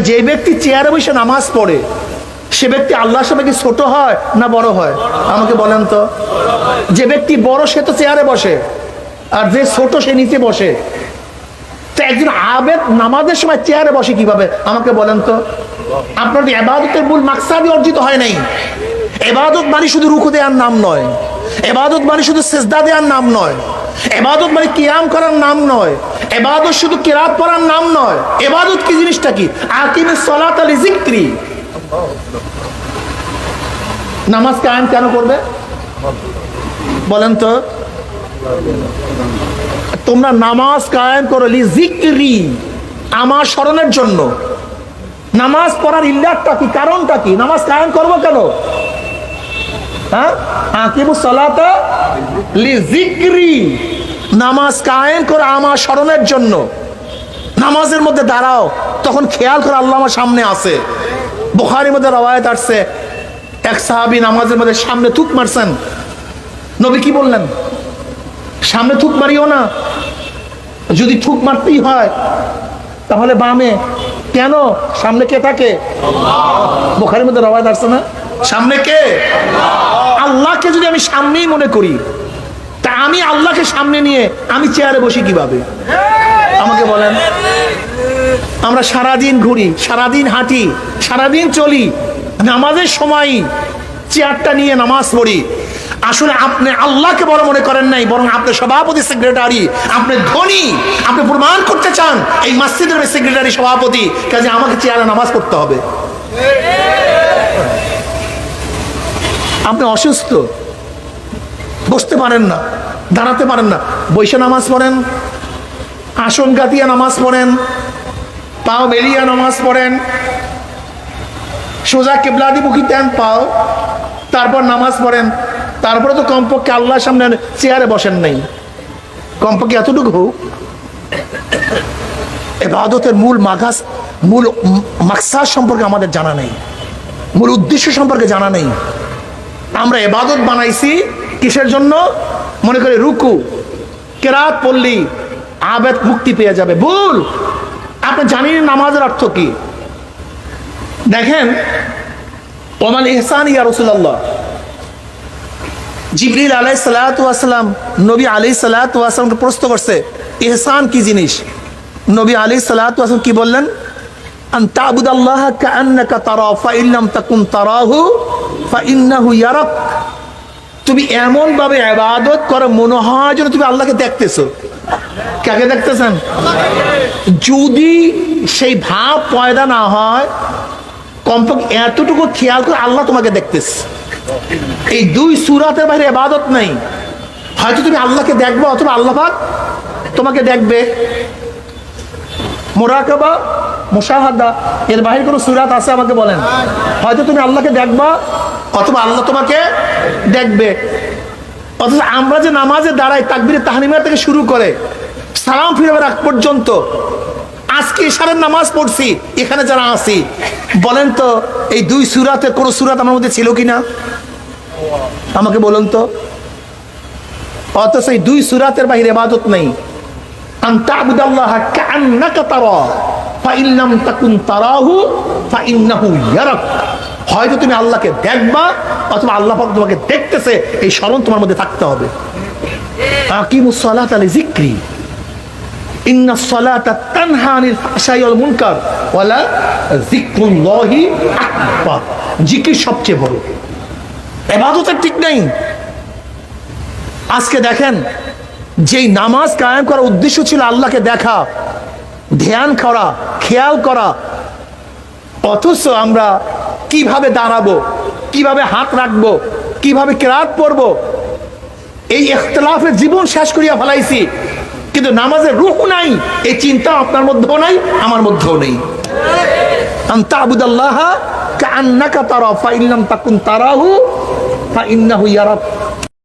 যে ব্যক্তি চেয়ারে বসে নামাজ পড়ে, সে ব্যক্তি আল্লাহর সামনে কি ছোট হয় না বড় হয়? আমাকে বলেন তো। যে ব্যক্তি বড়, সে তো চেয়ারে বসে, আর যে ছোট, সে নিচে বসে। তো একজন আবেদ নামাজের সময় চেয়ারে বসে কীভাবে? আমাকে বলেন তো। আপনার এবাদতের মূল মাকসাদি অর্জিত হয় নাই? এবাদত মানে শুধু রুখু দেওয়ার নাম নয়। এবাদত মানে শুধু সেজদা দেওয়ার নাম নয়। এবাদত মানে কিয়াম করার নাম নয়। এবাদত শুধু কেরাত পড়ার নাম নয়। এবাদত কি জিনিসটা কি? আকিমে সলাত আলী জিক্রি নামাজ কায়েম কেন করবে? বলেন তো। তোমরা নামাজ কায়েম করো জিক্রি আমার স্মরণের জন্য। নামাজ পড়ার ইল্লাতটা কি? কারণটা কি? নামাজ কায়েম করব কেন? হ্যাঁ? আকিমুস সালাতা নামাজ কায়েম করে আমার স্মরণের জন্য। নামাজের মধ্যে দাঁড়াও, তখন খেয়াল করে আল্লাহ আমার সামনে আছে। বুখারির মধ্যে রওয়ায়ত আসছে, এক সাহাবি নামাজের মধ্যে সামনে থুক মারছেন। নবী কি বললেন? সামনে থুক মারিও না। যদি থুক মারতেই হয়, তাহলে বামে। কেন? সামনে কে থাকে? বোখারির মধ্যে রওয়ায়ত আসছে না? সামনে কে? আল্লাহকে যদি আমি সামনেই মনে করি, তা আমি আল্লাহকে সামনে নিয়ে আমি চেয়ারে বসি কীভাবে? আমাকে বলেন, আমরা সারাদিন ঘুরি, সারাদিন হাঁটি, সারাদিন চলি, নামাজের সময় চেয়ারটা নিয়ে নামাজ পড়ি। আসলে আপনি আল্লাহকে বড় মনে করেন নাই, বরং আপনি সভাপতি, সেক্রেটারি, আপনি ধনী, আপনি প্রমাণ করতে চান, এই মসজিদের সেক্রেটারি, সভাপতি, কাজে আমাকে চেয়ারে নামাজ পড়তে হবে। আপনি অসুস্থ, বসতে পারেন না, দাঁড়াতে পারেন না, বৈশা নামাজ পড়েন, আসন গাতিয়া নামাজ পড়েন, পাও বেলিয়া নামাজ পড়েন, সোজা কেবলাদি কেবলাদিমুখী দেন পাও, তারপর নামাজ পড়েন, তারপরে তো কমপক্ষে আল্লাহর সামনে চেয়ারে বসেন নাই। কমপক্ষে এতটুকু হোক। এবাদতের মূল মাগাস, মূল মাকসাদ সম্পর্কে আমাদের জানা নেই, মূল উদ্দেশ্য সম্পর্কে জানা নেই। আমরা এবাদত বানাইছি কিসের জন্য? মনে করে রুকু, কেরাত পড়লি, আবেদ মুক্তি পেয়ে যাবে। ভুল! আপনি জানেন নামাজের অর্থ কি? দেখেন, ওমান ইহসান ইয়া রসুল্লাহ জিবরিল আলাই সালাতাম নবী আলী সালাতামকে প্রশ্ন করছে, ইহসান কি জিনিস? নবী আলী সালাতাম কি বললেন? আন তাবুদ আল্লাহ কান্নাকা তারা ফাইল্লাম তাকুন তারাহু তুমি এমন ভাবে ইবাদত করো মনে হয় যেন তুমি আল্লাহকে দেখতেছো। কাকে দেখতেছেন? যদি সেই ভাব পয়দা না হয়, কমপক্ষে এতটুকু খেয়াল করে আল্লাহ তোমাকে দেখতেছে। এই দুই সুরাতের বাইরে এবাদত নাই। হয়তো তুমি আল্লাহকে দেখবে, অথবা আল্লাহ তোমাকে দেখবে। মোরাকাবা মোশাহাদা, এর বাইরে কোনো সুরাত আছে আমাকে বলেন? হয়তো তুমি আল্লাহকে দেখবা, অথবা আল্লাহ তোমাকে দেখবে। অথচ আমরা যে নামাজে দাঁড়াই, তাকবির তাহনিমা থেকে শুরু করে, সালাম ফিরাবার আগ পর্যন্ত, আজকে ইশারের নামাজ পড়ছি, এখানে যারা আছি, বলেন তো, এই দুই সুরাতে কোনো সুরাত আমার মধ্যে ছিল কিনা? আমাকে বলুন তো। অথচ এই দুই সুরাতের বাহিরে ইবাদত নেই। আন তা'বুদাল্লাহা কাআন্নাকা তারা। হয়তো তুমি আল্লাহকে দেখবা, অথবা আল্লাহ তোমাকে দেখতেছে, এই স্মরণ তোমার মধ্যে থাকতে হবে। সবচেয়ে বড়। ইবাদতের ঠিক নেই। আজকে দেখেন, যেই নামাজ কায়েম করার উদ্দেশ্য ছিল আল্লাহকে দেখা, ধ্যান করা খেয়াল করা। অথচ আমরা কীভাবে দাঁড়াবো, কীভাবে হাত রাখব, কীভাবে কেরাত পড়ব এই ইখতলাফে জীবন শেষ করিয়া ফেলাইছি। কিন্তু নামাজের রুহ নাই, এই চিন্তা আপনার মধ্যেও নাই, আমার মধ্যেও নেই। আবুদাল্লাহ কান্নাকা তারা